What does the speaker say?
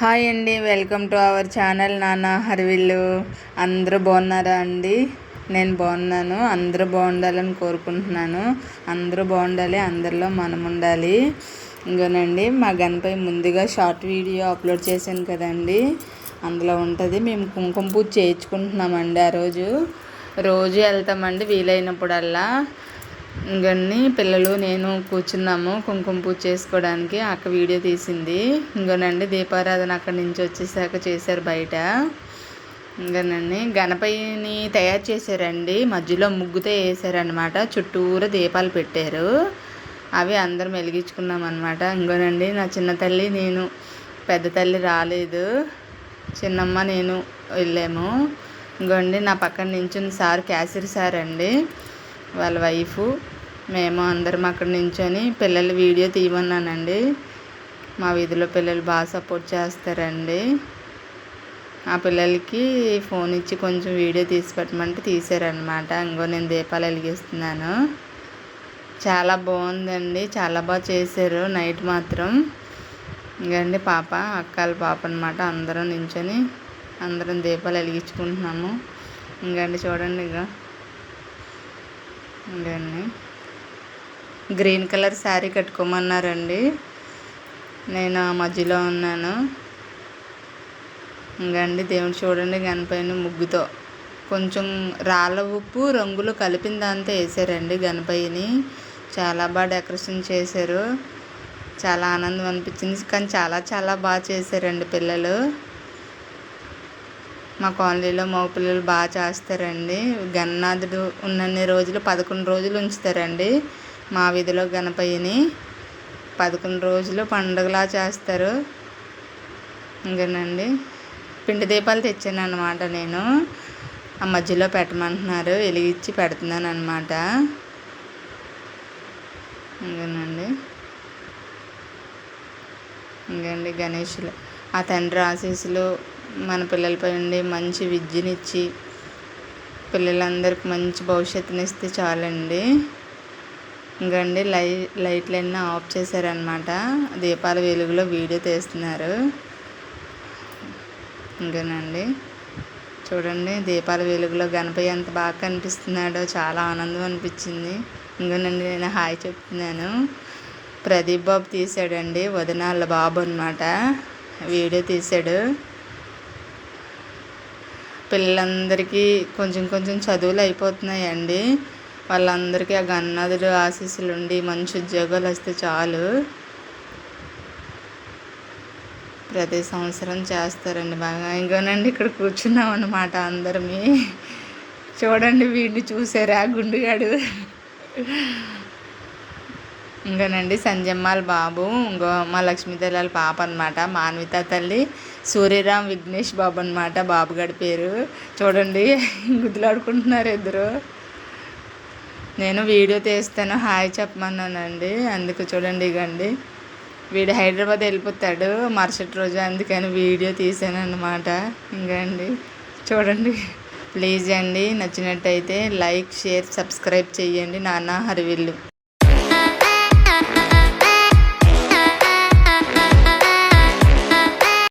Hi అండి welcome to our channel నాన్న హరివిల్లు అందరూ బాగున్నారా అండి? నేను బాగున్నాను అందరూ బాగుండాలని కోరుకుంటున్నాను. అందరూ బాగుండాలి అందరిలో మనం ఉండాలి. ఇంకోనండి మా గన్పై ముందుగా షార్ట్ వీడియో అప్లోడ్ చేశాను కదండి. అందులో ఉంటుంది మేము కుంకుమ పూజ చేయించుకుంటున్నామండి ఆ రోజు. రోజు వెళ్తామండి వీలైనప్పుడల్లా. ఇంకన్నీ పిల్లలు నేను కూర్చున్నాము కుంకుమ పూజ చేసుకోవడానికి. అక్క వీడియో తీసింది. ఇంకోనండి దీపారాధన అక్కడి నుంచి వచ్చేసాక చేశారు బయట. ఇంకానండి గణపతిని తయారు చేశారండి. మధ్యలో ముగ్గుతో వేసారనమాట చుట్టూరు దీపాలు పెట్టారు. అవి అందరం వెలిగించుకున్నాం అనమాట ఇంకోనండి నా చిన్న తల్లి నేను పెద్ద తల్లి రాలేదు. చిన్నమ్మ నేను వెళ్ళాము. ఇంకోండి నా పక్కన నించుని సార్ క్యాసిర్ సార్ అండి వాళ్ళ వైఫ్ మేము అందరం అక్కడ నించొని పిల్లలు వీడియో తీయమన్నానండి. మా వీధిలో పిల్లలు బాగా సపోర్ట్ చేస్తారండి. ఆ పిల్లలకి ఫోన్ ఇచ్చి కొంచెం వీడియో తీసి పెట్టమంటే తీసారనమాట ఇంకో నేను దీపాలు వెలిగిస్తున్నాను. చాలా బాగుందండి. చాలా బాగా చేశారు నైట్ మాత్రం. ఇంకండి పాప అక్కల పాప అనమాట అందరం నించొని అందరం దీపాలు వెలిగించుకుంటున్నాము. ఇంకండి చూడండి ఇక ఇదండి గ్రీన్ కలర్ శారీ కట్టుకోమన్నారండి. నేను ఆ మధ్యలో ఉన్నాను. ఇంకండి దేవుడు చూడండి గణపైన ముగ్గుతో. కొంచెం రాళ్ళ ఉప్పు రంగులు కలిపిన దాంతో వేసారండి గణపయ్యని చాలా బాగా డెకరేషన్ చేశారు. చాలా ఆనందం అనిపించింది. కానీ చాలా చాలా బాగా చేశారండి పిల్లలు. మా కాలనీలో మగ పిల్లలు బాగా చేస్తారండి. గణనాథుడు ఉన్నన్ని రోజులు పదకొండు రోజులు ఉంచుతారండి మా వీధిలో గణపయ్యని. పదకొండు రోజులు పండుగలా చేస్తారు. ఇంకేనండి? పిండి దీపాలు తెచ్చాను అనమాట నేను. ఆ మధ్యలో పెట్టమంటున్నారు. వెలిగించి పెడుతున్నాను అనమాట ఇంకేనండి? ఇంకండి గణేషులు? ఆ తండ్రి ఆశీస్సులు మన పిల్లలపై ఉండి మంచి విద్యనిచ్చి పిల్లలందరికీ మంచి భవిష్యత్తునిస్తే చాలండి. ఇంకండి లై లైట్లన్నీ ఆఫ్ చేశారనమాట దీపాల వెలుగులో వీడియో తీస్తున్నారు. ఇంకేనండి? చూడండి దీపాల వెలుగులో గణపతి ఎంత బాగా కనిపిస్తున్నాడో చాలా ఆనందం అనిపించింది. ఇంకేనండి నేను హాయ్ చెప్తున్నాను. ప్రదీప్ బాబు తీశాడండి వదినాళ్ళ బాబు అనమాట వీడియో తీశాడు. పిల్లలందరికీ కొంచెం కొంచెం చదువులు అయిపోతున్నాయండి. వాళ్ళందరికీ ఆ గన్నాథుడు ఆశీస్సులు ఉండి మంచి ఉద్యోగాలు వస్తే చాలు. ప్రతి సంవత్సరం చేస్తారండి బాగా. ఇంకోనండి ఇక్కడ కూర్చున్నాం అన్నమాట అందరమే. చూడండి వీడిని చూసారా గుండుగాడు. ఇంకానండి సంజమ్మాల బాబు ఇంకో మా లక్ష్మీదేలాల పాప అనమాట మాన్విత తల్లి. సూర్యరామ్ విఘ్నేష్ బాబు అనమాట బాబుగాడి పేరు. చూడండి గుద్దులాడుకుంటున్నారు ఇద్దరు. నేను వీడియో తీస్తాను హాయ్ చెప్పమన్నానండి. అందుకు చూడండి ఇగండి. వీడు హైదరాబాద్ వెళ్ళిపోతాడు మరుసటి రోజు అందుకని వీడియో తీసాను అనమాట ఇంకండి అండి చూడండి. ప్లీజ్ అండి నచ్చినట్టయితే లైక్ షేర్ సబ్స్క్రైబ్ చేయండి. నాన్న హరివిల్లు.